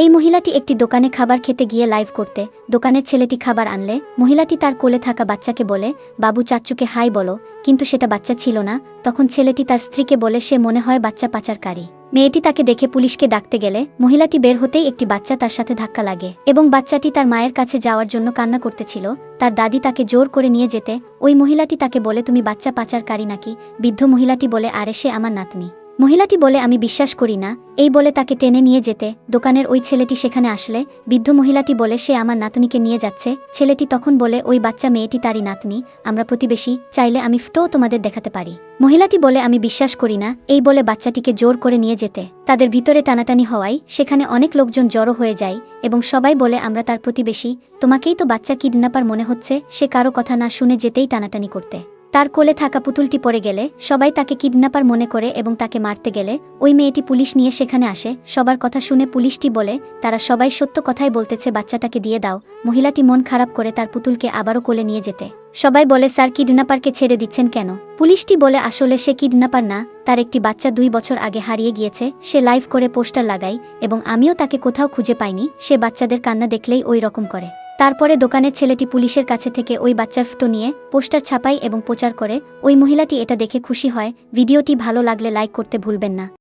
এই মহিলাটি একটি দোকানে খাবার খেতে গিয়ে লাইভ করতে, দোকানের ছেলেটি খাবার আনলে, মহিলাটি তার কোলে থাকা বাচ্চাকে বলে, বাবু চাচ্চুকে হাই বলো। কিন্তু সেটা বাচ্চা ছিল না। তখন ছেলেটি তার স্ত্রীকে বলে, সে মনে হয় বাচ্চা পাচারকারী। মেয়েটি তাকে দেখে পুলিশকে ডাকতে গেলে, মহিলাটি বের হতেই একটি বাচ্চা তার সাথে ধাক্কা লাগে এবং বাচ্চাটি তার মায়ের কাছে যাওয়ার জন্য কান্না করতেছিল। তার দাদি তাকে জোর করে নিয়ে যেতে, ওই মহিলাটি তাকে বলে, তুমি বাচ্চা পাচারকারী নাকি? বৃদ্ধ মহিলাটি বলে, আরে সে আমার নাতনি। মহিলাটি বলে, আমি বিশ্বাস করি না। এই বলে তাকে টেনে নিয়ে যেতে। দোকানের ওই ছেলেটি সেখানে আসলে। বৃদ্ধ মহিলাটি বলে, সে আমার নাতনিকে নিয়ে যাচ্ছে। ছেলেটি তখন বলে, ওই বাচ্চা মেয়েটি তারই নাতনি। আমরা প্রতিবেশী, চাইলে আমি ফটো তোমাদের দেখাতে পারি। মহিলাটি বলে, আমি বিশ্বাস করি না। এই বলে বাচ্চাটিকে জোর করে নিয়ে যেতে। তাদের ভিতরে টানাটানি হওয়ায় সেখানে অনেক লোকজন জড়ো হয়ে যায় এবং সবাই বলে, আমরা তার প্রতিবেশী। তোমাকেই তো বাচ্চা কিডন্যাপার মনে হচ্ছে। সে কারও কথা না শুনে যেতেই টানাটানি করতে। তার কোলে থাকা পুতুলটি পড়ে গেলে সবাই তাকে কিডন্যাপার মনে করে এবং তাকে মারতে গেলে ওই মেয়েটি পুলিশ নিয়ে সেখানে আসে। সবার কথা শুনে পুলিশটি বলে, তারা সবাই সত্য কথাই বলতেছে, বাচ্চাটাকে দিয়ে দাও। মহিলাটি মন খারাপ করে তার পুতুলকে আবারও কোলে নিয়ে যেতে। সবাই বলে, স্যার, কিডন্যাপারকে ছেড়ে দিচ্ছেন কেন? পুলিশটি বলে, আসলে সে কিডন্যাপার না, তার একটি বাচ্চা দুই বছর আগে হারিয়ে গিয়েছে, সে লাইভ করে পোস্টার লাগাই এবং আমিও তাকে কোথাও খুঁজে পাইনি, সে বাচ্চাদের কান্না দেখলেই ওই রকম করে। তারপরে দোকানের ছেলেটি পুলিশের কাছে থেকে ওই বাচ্চার ফটো নিয়ে পোস্টার ছাপাই এবং প্রচার করে, ওই মহিলাটি এটা দেখে খুশি হয়, ভিডিওটি ভালো লাগলে লাইক করতে ভুলবেন না।